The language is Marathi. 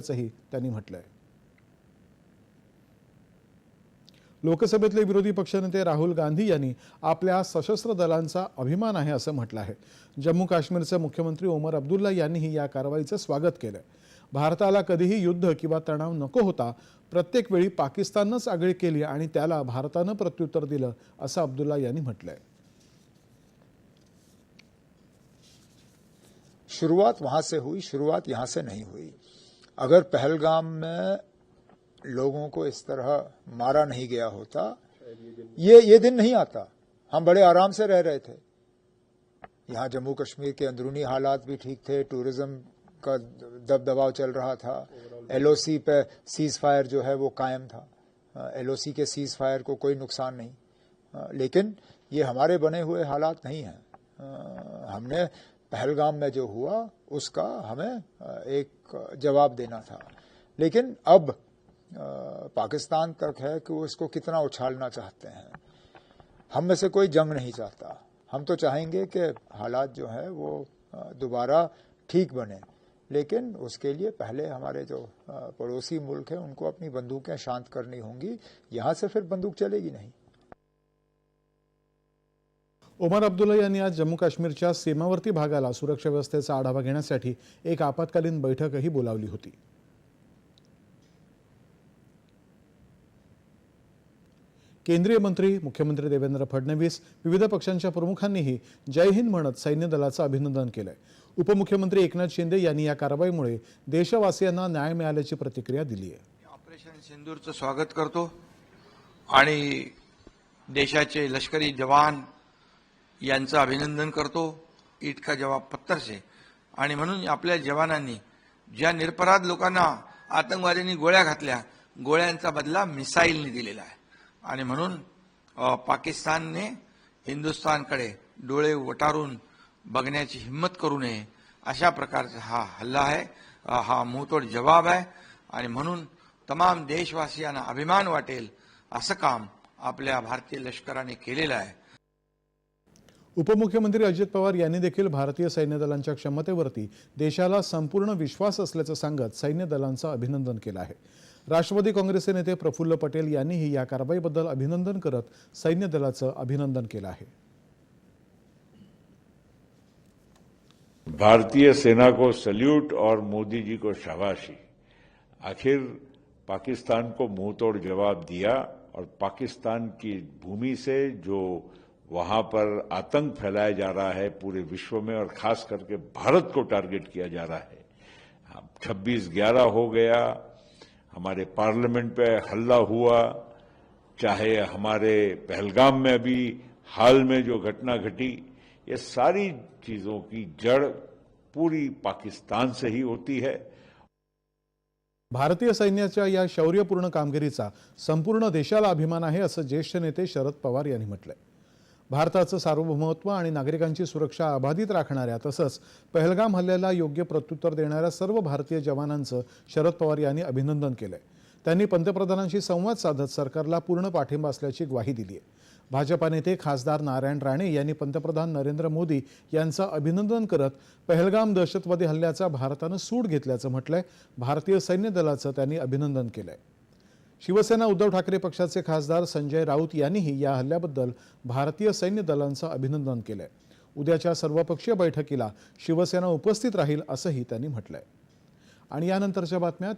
असंही त्यांनी म्हटलंय. लोकसभेतले विरोधी पक्षनेते राहुल गांधी यांनी आपल्या सशस्त्र दलांचा अभिमान आहे असं म्हटलं आहे. जम्मू काश्मीरचे मुख्यमंत्री ओमर अब्दुल्ला यांनीही या कारवाईचं स्वागत केलंय. भारताला कधीही युद्ध किंवा तणाव नको होता. प्रत्येक वेळी पाकिस्ताननंच आगळी केली आणि त्याला भारतानं प्रत्युत्तर दिलं असं अब्दुल्ला यांनी म्हटलंय. शुरुआत वहां से हुई शुरुआत यहां से नहीं हुई. अगर पहलगाम में लोगों को इस तरह मारा नहीं गया होता ये ये दिन नहीं आता। हम बड़े आराम से रह रहे थे। यहाँ जम्मू कश्मीर के अंदरूनी हालात भी ठीक थे टूरिज़्म का दबदबाव चल रहा था। एलओसी पे सीज फायर जो है वो कायम था। एलओसी के सीज फायर को कोई नुकसान नहीं। लेकिन ये हमारे बने हुए हालात नहीं हैं। हमने पहलगाम में जो हुआ, उसका हमें एक जवाब देना था। लेकिन अब पाकिस्तान तक है कि वो इसको कितना उछालना चाहते हैं। हम में से कोई जंग नहीं चाहता। हम तो चाहेंगे कि हालात जो है वो दोबारा ठीक बने। लेकिन उसके लिए पहले हमारे जो पड़ोसी मुल्क हैं, उनको अपनी बंदूकें शांत करनी होंगी। यहाँ से फिर बंदूक चलेगी नहीं। ओमर अब्दुल्ला यांनी आज जम्मू काश्मीरच्या सीमावर्ती भागाला सुरक्षा व्यवस्थेचा आढावा घेण्यासाठी एक आपत्कालीन बैठकही बोलावली होती. केंद्रीय मंत्री मुख्यमंत्री देवेंद्र फडणवीस विविध पक्षांच्या प्रमुखांनीही जय हिंद म्हणत सैन्य दलाचं अभिनंदन केलंय. उपमुख्यमंत्री एकनाथ शिंदे यांनी या कारवाईमुळे देशवासियांना न्याय मिळाल्याची प्रतिक्रिया दिली आहे. ऑपरेशन सिंदूरचं स्वागत करतो. आणि देशाचे लष्करी जवान यांचं अभिनंदन करतो. इतका जवाब पत्थर से आणि म्हणून आपल्या जवानांनी ज्या निरपराध लोकांना आतंकवाद्यांनी गोळ्या घातल्या गोळ्यांचा बदला मिसाईलने दिलेला आहे. आणि म्हणून पाकिस्तानने हिंदुस्थानकडे डोळे वटारून बघण्याची हिंमत करू नये अशा प्रकारचा हा हल्ला आहे. हा मुंहतोड जवाब आहे. आणि म्हणून तमाम देशवासियांना अभिमान वाटेल असं काम आपल्या भारतीय लष्कराने केलेलं आहे. उपमुख्यमंत्री अजित पवार यांनी देखील भारतीय सैन्य दलांच्या क्षमतेवरती देशाला संपूर्ण विश्वास असल्याचं सांगत सैन्य दलांचं अभिनंदन केलं आहे. राष्ट्रवादी काँग्रेसचे नेते प्रफुल्ल पटेल यांनीही या कारवाईबद्दल अभिनंदन करत सैन्य दलाचं अभिनंदन केलं आहे. भारतीय सेना को सल्यूट और मोदी जी को शाबाशी। आखिर पाकिस्तान को मुंह तोड़ जवाब दिया और पाकिस्तान की भूमि से जो वहाँ पर आतंक फैलाया जा रहा है पूरे विश्व में और खास करके भारत को टारगेट किया जा रहा है। छब्बीस ग्यारह हो गया, हमारे पार्लियामेंट पे हल्ला हुआ, चाहे हमारे पहलगाम में अभी हाल में जो घटना घटी, ये सारी चीज़ों की जड़ पूरी पाकिस्तान से ही होती है। भारतीय सैन्याच्या या शौर्यपूर्ण कामगिरीचा संपूर्ण देशाला अभिमान आहे, असं ज्येष्ठ नेते शरद पवार यांनी म्हटलंय. भारताचं सार्वभौमत्व आणि नागरिकांची सुरक्षा अबाधित राखणाऱ्या तसंच पहलगाम हल्ल्याला योग्य प्रत्युत्तर देणाऱ्या सर्व भारतीय जवानांचं शरद पवार यांनी अभिनंदन केलं आहे त्यांनी पंतप्रधानांशी संवाद साधत सरकारला पूर्ण पाठिंबा असल्याची ग्वाही दिली आहे भाजपा नेते खासदार नारायण राणे यांनी पंतप्रधान नरेंद्र मोदी यांचं अभिनंदन करत पहलगाम दहशतवादी हल्ल्याचा भारतानं सूड घेतल्याचं म्हटलंय. भारतीय सैन्य दलाचं त्यांनी अभिनंदन केलंय. शिवसेना उद्धव ठाकरे पक्षाचे खासदार संजय राऊत यांनीही या हल्ल्याबद्दल भारतीय सैन्य दलांचं अभिनंदन केलंय. उद्याच्या सर्वपक्षीय बैठकीला शिवसेना उपस्थित राहील असंही त्यांनी म्हटलंय. आणि यानंतरच्या बातम्या